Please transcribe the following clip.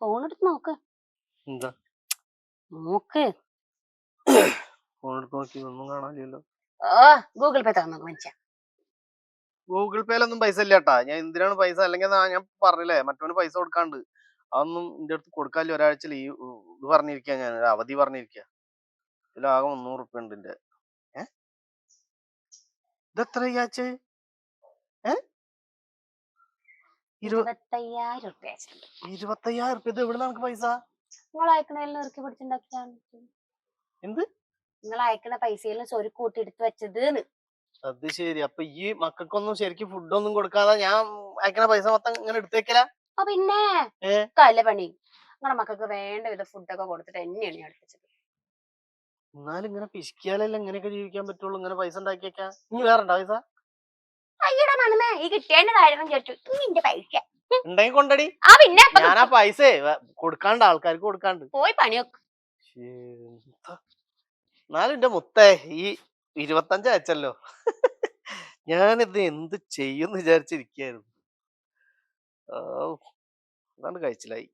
Phone എടുത്ത് നോക്ക്. എന്താ? നോക്ക്. ഫോൺ എടുത്ത് നോക്കി ഒന്നും കാണാനില്ലല്ലോ. ഓ ഗൂഗിൾ പേ തന്നു മനുഷ്യ. ഗൂഗിൾ പേയിലൊന്നും പൈസ ഇല്ല കേട്ടാ ഞാൻ എന്തിനാണ് പൈസ? അല്ലെങ്കിൽ ഞാൻ പറഞ്ഞില്ലേ മറ്റവന് പൈസ കൊടുക്കാണ്ട്. അതൊന്നും എന്റെ അടുത്ത് കൊടുക്കാല്ല ഒരാഴ്ച ലീവ് ഇത് പറഞ്ഞിരിക്കാ ഞാൻ അവധി പറഞ്ഞിരിക്ക. ഇതിലാകെ മുന്നൂറ് ഉറുപ്പ്യ ഉണ്ട് എന്റെ ഏ? ഇതെത്ര ആഴ്ച ഏ ഇരുപ ഇരുപത്തയ്യായിരം ഇത് എവിടെ നമുക്ക് പൈസ? നിങ്ങൾ പിടിച്ചുണ്ടാക്കിയാണ് എന്ത്? നിങ്ങൾ അയക്കണ പൈസയിൽ സ്വരുക്ക് കൂട്ടി എടുത്ത് വെച്ചത് അത് ശരി. അപ്പൊ ഈ മക്കൾക്കൊന്നും ശരിക്കും ഫുഡൊന്നും കൊടുക്കാതെ ഞാൻ അയക്കണ പൈസ മൊത്തം ഇങ്ങനെ എടുത്തേക്കല? പിന്നെ കലപണി കല്ല പണി? നിങ്ങളുടെ മക്കൾക്ക് വേണ്ട വിധ ഫുഡൊക്കെ കൊടുത്തിട്ട് എന്നെയാണ് ഞാൻ എടുപ്പിച്ചത്. എന്നാലും ഇങ്ങനെ പിശിക്കിയാലല്ലേ ഇങ്ങനെയൊക്കെ ജീവിക്കാൻ പറ്റുള്ളൂ. ഇങ്ങനെ പൈസ ഉണ്ടാക്കിയേക്കാ ഇനി വേറെ ഉണ്ടോ പൈസ? അയ്യടാ മനമേ ഈ കിട്ടേണ്ടതായിരുന്നു ചോദിച്ചു ഇന്റെ പൈസ. ഉണ്ടെങ്കിൽ കൊണ്ടടി. ആ പിന്നെ ഇപ്പൊ ഞാൻ ആ പൈസ കൊടുക്കാണ്ട് ആൾക്കാർക്ക് കൊടുക്കാണ്ട്. പോയി പണിയൊക്കെ? എന്നാലും എന്റെ മുത്തേ ഈ ഇരുപത്തഞ്ച് അയച്ചല്ലോ. ഞാനിത് എന്ത് ചെയ്യുമെന്ന് വിചാരിച്ചിരിക്കായിരുന്നു. അതാണ് കഴിച്ചിലായി.